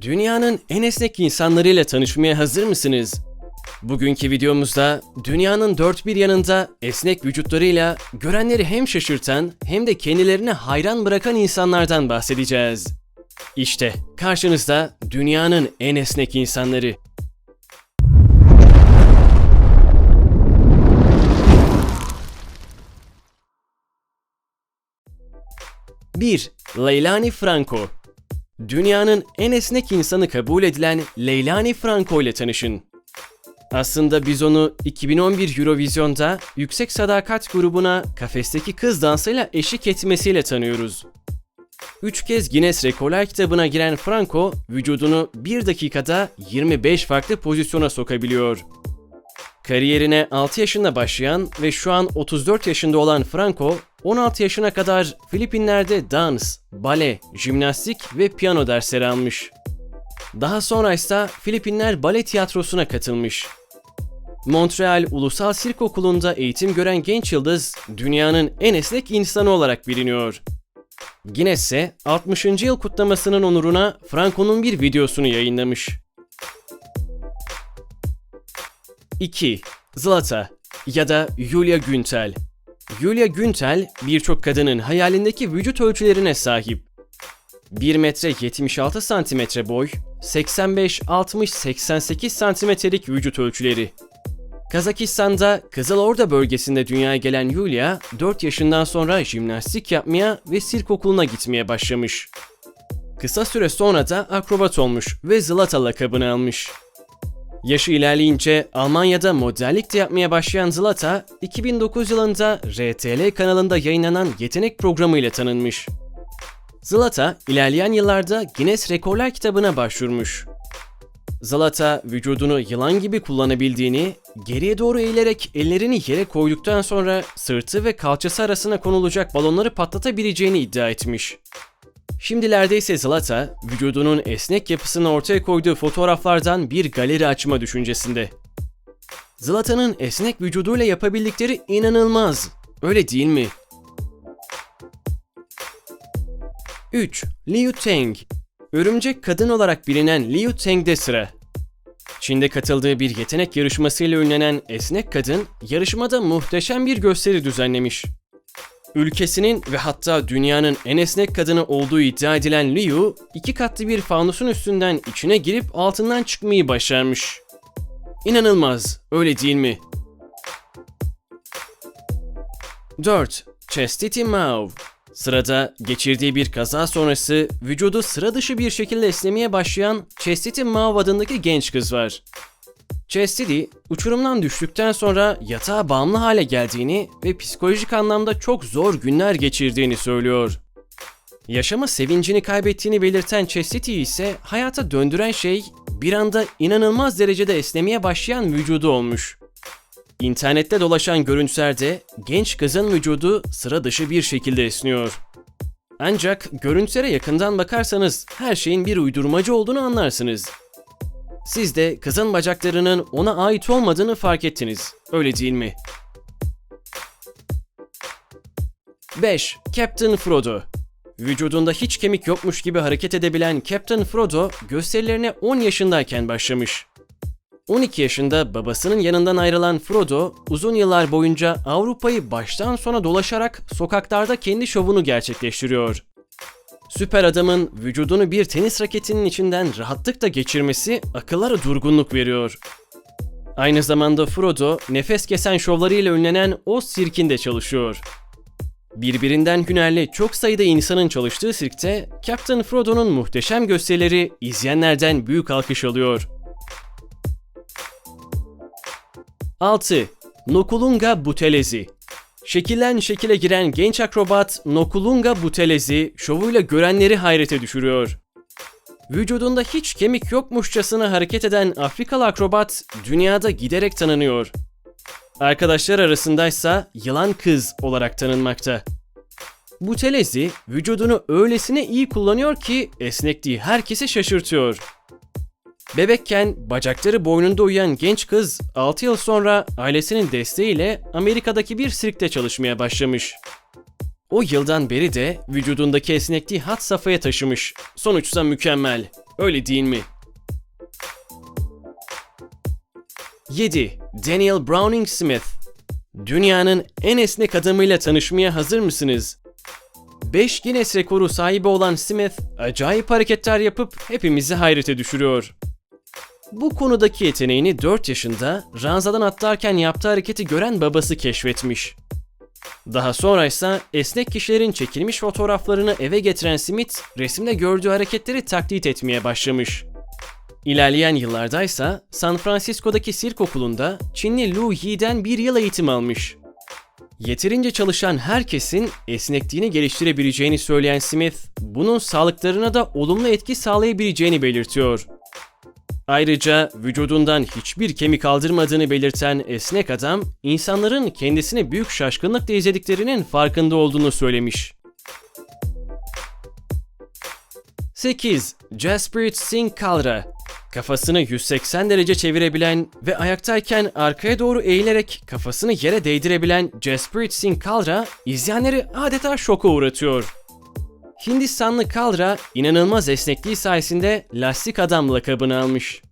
Dünyanın en esnek insanlarıyla tanışmaya hazır mısınız? Bugünkü videomuzda dünyanın dört bir yanında esnek vücutlarıyla görenleri hem şaşırtan hem de kendilerine hayran bırakan insanlardan bahsedeceğiz. İşte karşınızda dünyanın en esnek insanları. Bir, Leilani Franco Dünyanın en esnek insanı kabul edilen Leilani Franco ile tanışın. Aslında biz onu 2011 Eurovision'da Yüksek Sadakat grubuna kafesteki kız dansıyla eşlik etmesiyle tanıyoruz. Üç kez Guinness Rekorlar kitabına giren Franco, vücudunu 1 dakikada 25 farklı pozisyona sokabiliyor. Kariyerine 6 yaşında başlayan ve şu an 34 yaşında olan Franco, 16 yaşına kadar Filipinler'de dans, bale, jimnastik ve piyano dersleri almış. Daha sonra ise Filipinler Bale Tiyatrosu'na katılmış. Montreal Ulusal Sirk Okulu'nda eğitim gören genç yıldız, dünyanın en esnek insanı olarak biliniyor. Guinness ise 60. yıl kutlamasının onuruna Franco'nun bir videosunu yayınlamış. 2. Zlata ya da Julia Güntel Julia Güntel birçok kadının hayalindeki vücut ölçülerine sahip. 1 metre 76 santimetre boy, 85-60-88 santimetrelik vücut ölçüleri. Kazakistan'da Kızılorda bölgesinde dünyaya gelen Yulia, 4 yaşından sonra jimnastik yapmaya ve sirk okuluna gitmeye başlamış. Kısa süre sonra da akrobat olmuş ve Zlata lakabını almış. Yaşı ilerleyince Almanya'da modellik de yapmaya başlayan Zlata, 2009 yılında RTL kanalında yayınlanan yetenek programı ile tanınmış. Zlata, ilerleyen yıllarda Guinness Rekorlar kitabına başvurmuş. Zlata, vücudunu yılan gibi kullanabildiğini, geriye doğru eğilerek ellerini yere koyduktan sonra sırtı ve kalçası arasına konulacak balonları patlatabileceğini iddia etmiş. Şimdilerde ise Zlata, vücudunun esnek yapısını ortaya koyduğu fotoğraflardan bir galeri açma düşüncesinde. Zlata'nın esnek vücuduyla yapabildikleri inanılmaz. Öyle değil mi? 3. Liu Teng Örümcek kadın olarak bilinen Liu Teng'de sıra. Çin'de katıldığı bir yetenek yarışmasıyla ünlenen esnek kadın, yarışmada muhteşem bir gösteri düzenlemiş. Ülkesinin ve hatta dünyanın en esnek kadını olduğu iddia edilen Liu, iki katlı bir fanusun üstünden içine girip altından çıkmayı başarmış. İnanılmaz, öyle değil mi? 4. Chastity Mauve Sırada geçirdiği bir kaza sonrası vücudu sıra dışı bir şekilde esnemeye başlayan Chastity Mauve adındaki genç kız var. Chastity, uçurumdan düştükten sonra yatağa bağımlı hale geldiğini ve psikolojik anlamda çok zor günler geçirdiğini söylüyor. Yaşama sevincini kaybettiğini belirten Chastity ise hayata döndüren şey bir anda inanılmaz derecede esnemeye başlayan vücudu olmuş. İnternette dolaşan görüntülerde genç kızın vücudu sıra dışı bir şekilde esniyor. Ancak görüntülere yakından bakarsanız her şeyin bir uydurmacı olduğunu anlarsınız. Siz de kızın bacaklarının ona ait olmadığını fark ettiniz. Öyle değil mi? 5. Captain Frodo Vücudunda hiç kemik yokmuş gibi hareket edebilen Captain Frodo gösterilerine 10 yaşındayken başlamış. 12 yaşında babasının yanından ayrılan Frodo, uzun yıllar boyunca Avrupa'yı baştan sona dolaşarak sokaklarda kendi şovunu gerçekleştiriyor. Süper adamın vücudunu bir tenis raketinin içinden rahatlıkla geçirmesi akıllara durgunluk veriyor. Aynı zamanda Frodo, nefes kesen şovlarıyla ünlenen Oz sirkinde çalışıyor. Birbirinden hünerli çok sayıda insanın çalıştığı sirkte Captain Frodo'nun muhteşem gösterileri izleyenlerden büyük alkış alıyor. 6. Nokulunga Butelezi Şekillen şekile giren genç akrobat Nokulunga Butelezi şovuyla görenleri hayrete düşürüyor. Vücudunda hiç kemik yokmuşçasına hareket eden Afrikalı akrobat dünyada giderek tanınıyor. Arkadaşlar arasındaysa yılan kız olarak tanınmakta. Butelezi vücudunu öylesine iyi kullanıyor ki esnekliği herkesi şaşırtıyor. Bebekken bacakları boynunda uyuyan genç kız 6 yıl sonra ailesinin desteğiyle Amerika'daki bir sirkte çalışmaya başlamış. O yıldan beri de vücudundaki esnekliği hat safhaya taşımış. Sonuçta mükemmel. Öyle değil mi? 7. Daniel Browning Smith Dünyanın en esnek adamıyla tanışmaya hazır mısınız? 5 Guinness rekoru sahibi olan Smith, acayip hareketler yapıp hepimizi hayrete düşürüyor. Bu konudaki yeteneğini 4 yaşında ranzadan atlarken yaptığı hareketi gören babası keşfetmiş. Daha sonra ise esnek kişilerin çekilmiş fotoğraflarını eve getiren Smith, resimde gördüğü hareketleri taklit etmeye başlamış. İlerleyen yıllarda ise San Francisco'daki sirk okulunda Çinli Lu Yi'den bir yıl eğitim almış. Yeterince çalışan herkesin esnekliğini geliştirebileceğini söyleyen Smith, bunun sağlıklarına da olumlu etki sağlayabileceğini belirtiyor. Ayrıca vücudundan hiçbir kemik aldırmadığını belirten esnek adam, insanların kendisini büyük şaşkınlıkla izlediklerinin farkında olduğunu söylemiş. 8. Jaspreet Singh Kalra Kafasını 180 derece çevirebilen ve ayaktayken arkaya doğru eğilerek kafasını yere değdirebilen Jaspreet Singh Kalra, izleyenleri adeta şoka uğratıyor. Hindistanlı Kalra, inanılmaz esnekliği sayesinde lastik adam lakabını almış.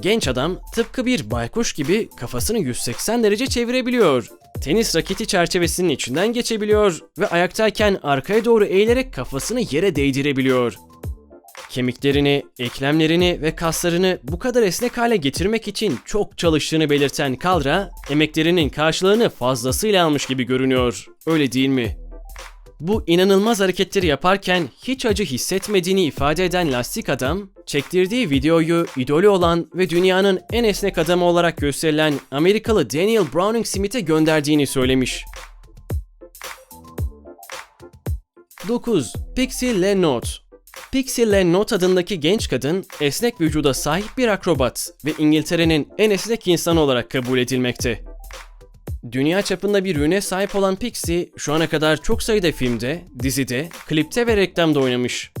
Genç adam tıpkı bir baykuş gibi kafasını 180 derece çevirebiliyor. Tenis raketi çerçevesinin içinden geçebiliyor ve ayaktayken arkaya doğru eğilerek kafasını yere değdirebiliyor. Kemiklerini, eklemlerini ve kaslarını bu kadar esnek hale getirmek için çok çalıştığını belirten Kalra, emeklerinin karşılığını fazlasıyla almış gibi görünüyor. Öyle değil mi? Bu inanılmaz hareketleri yaparken hiç acı hissetmediğini ifade eden lastik adam, çektirdiği videoyu idolü olan ve dünyanın en esnek adamı olarak gösterilen Amerikalı Daniel Browning Smith'e gönderdiğini söylemiş. 9. Pixie Lenotte Pixie Lenotte adındaki genç kadın esnek vücuda sahip bir akrobat ve İngiltere'nin en esnek insanı olarak kabul edilmekte. Dünya çapında bir ürüne sahip olan Pixie şu ana kadar çok sayıda filmde, dizide, klipte ve reklamda oynamış.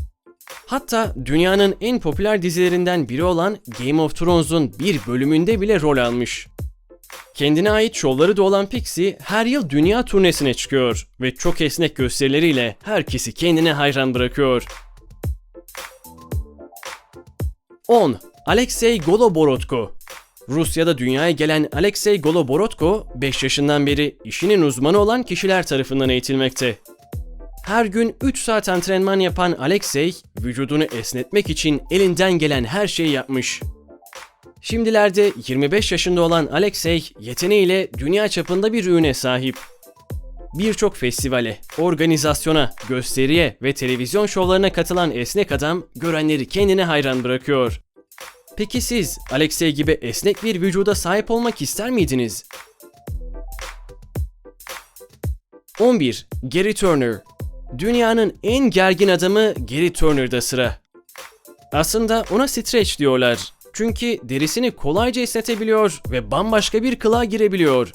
Hatta dünyanın en popüler dizilerinden biri olan Game of Thrones'un bir bölümünde bile rol almış. Kendine ait şovları da olan Pixie her yıl dünya turnesine çıkıyor ve çok esnek gösterileriyle herkesi kendine hayran bırakıyor. 10. Alexey Goloborodko Rusya'da dünyaya gelen Alexey Goloborodko 5 yaşından beri işinin uzmanı olan kişiler tarafından eğitilmekte. Her gün 3 saat antrenman yapan Alexey, vücudunu esnetmek için elinden gelen her şeyi yapmış. Şimdilerde 25 yaşında olan Alexey, yeteneğiyle dünya çapında bir ürüne sahip. Birçok festivale, organizasyona, gösteriye ve televizyon şovlarına katılan esnek adam görenleri kendine hayran bırakıyor. Peki siz Alexey gibi esnek bir vücuda sahip olmak ister miydiniz? 11. Gary Turner Dünyanın en gergin adamı Gary Turner'da sıra. Aslında ona stretch diyorlar. Çünkü derisini kolayca esnetebiliyor ve bambaşka bir kılığa girebiliyor.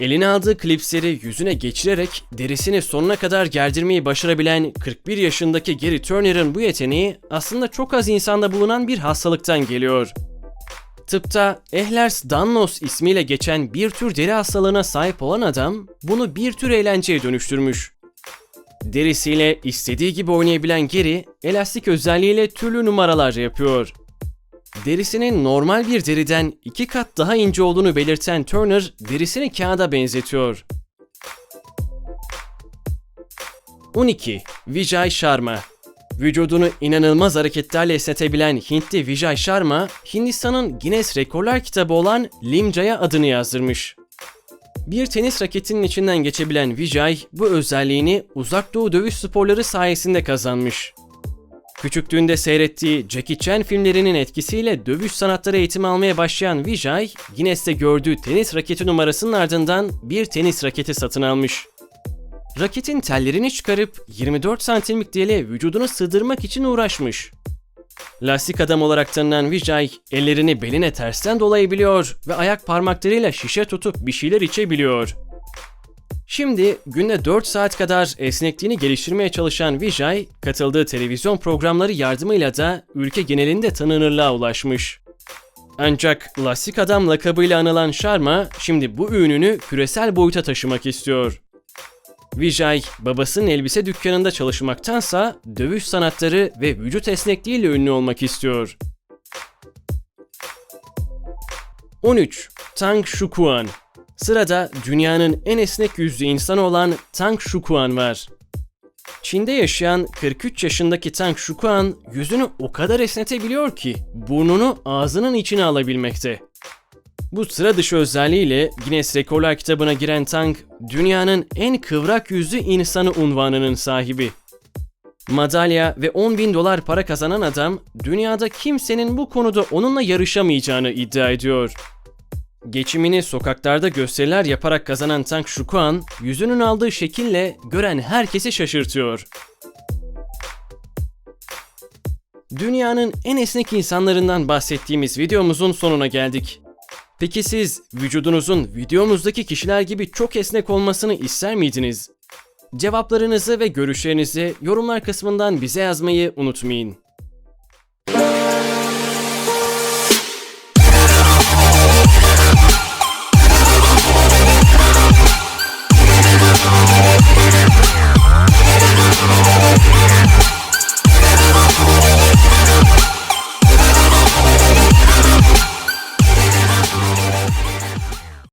Eline aldığı klipsleri yüzüne geçirerek derisini sonuna kadar gerdirmeyi başarabilen 41 yaşındaki Gary Turner'ın bu yeteneği aslında çok az insanda bulunan bir hastalıktan geliyor. Tıpta Ehlers-Danlos ismiyle geçen bir tür deri hastalığına sahip olan adam bunu bir tür eğlenceye dönüştürmüş. Derisiyle istediği gibi oynayabilen Gary, elastik özelliğiyle türlü numaralar yapıyor. Derisinin normal bir deriden iki kat daha ince olduğunu belirten Turner, derisini kağıda benzetiyor. 12. Vijay Sharma Vücudunu inanılmaz hareketlerle esnetebilen Hintli Vijay Sharma, Hindistan'ın Guinness Rekorlar kitabı olan Limca'ya adını yazdırmış. Bir tenis raketinin içinden geçebilen Vijay, bu özelliğini uzak doğu dövüş sporları sayesinde kazanmış. Küçüklüğünde seyrettiği Jackie Chan filmlerinin etkisiyle dövüş sanatları eğitimi almaya başlayan Vijay, Guinness'te gördüğü tenis raketi numarasının ardından bir tenis raketi satın almış. Raketin tellerini çıkarıp 24 santimlik deliğe vücudunu sığdırmak için uğraşmış. Lastik adam olarak tanınan Vijay, ellerini beline tersten dolayabiliyor ve ayak parmaklarıyla şişe tutup bir şeyler içebiliyor. Şimdi günde 4 saat kadar esnekliğini geliştirmeye çalışan Vijay, katıldığı televizyon programları yardımıyla da ülke genelinde tanınırlığa ulaşmış. Ancak lastik adam lakabıyla anılan Sharma şimdi bu ününü küresel boyuta taşımak istiyor. Vijay, babasının elbise dükkanında çalışmaktansa dövüş sanatları ve vücut esnekliğiyle ünlü olmak istiyor. 13. Tang Shukuan Sırada dünyanın en esnek yüzlü insanı olan Tang Shukuan var. Çin'de yaşayan 43 yaşındaki Tang Shukuan yüzünü o kadar esnetebiliyor ki burnunu ağzının içine alabilmekte. Bu sıra dışı özelliğiyle Guinness Rekorlar kitabına giren Tang, dünyanın en kıvrak yüzlü insanı unvanının sahibi. Madalya ve 10 bin dolar para kazanan adam, dünyada kimsenin bu konuda onunla yarışamayacağını iddia ediyor. Geçimini sokaklarda gösteriler yaparak kazanan Tang Shukuan, yüzünün aldığı şekille gören herkesi şaşırtıyor. Dünyanın en esnek insanlarından bahsettiğimiz videomuzun sonuna geldik. Peki siz vücudunuzun videomuzdaki kişiler gibi çok esnek olmasını ister miydiniz? Cevaplarınızı ve görüşlerinizi yorumlar kısmından bize yazmayı unutmayın.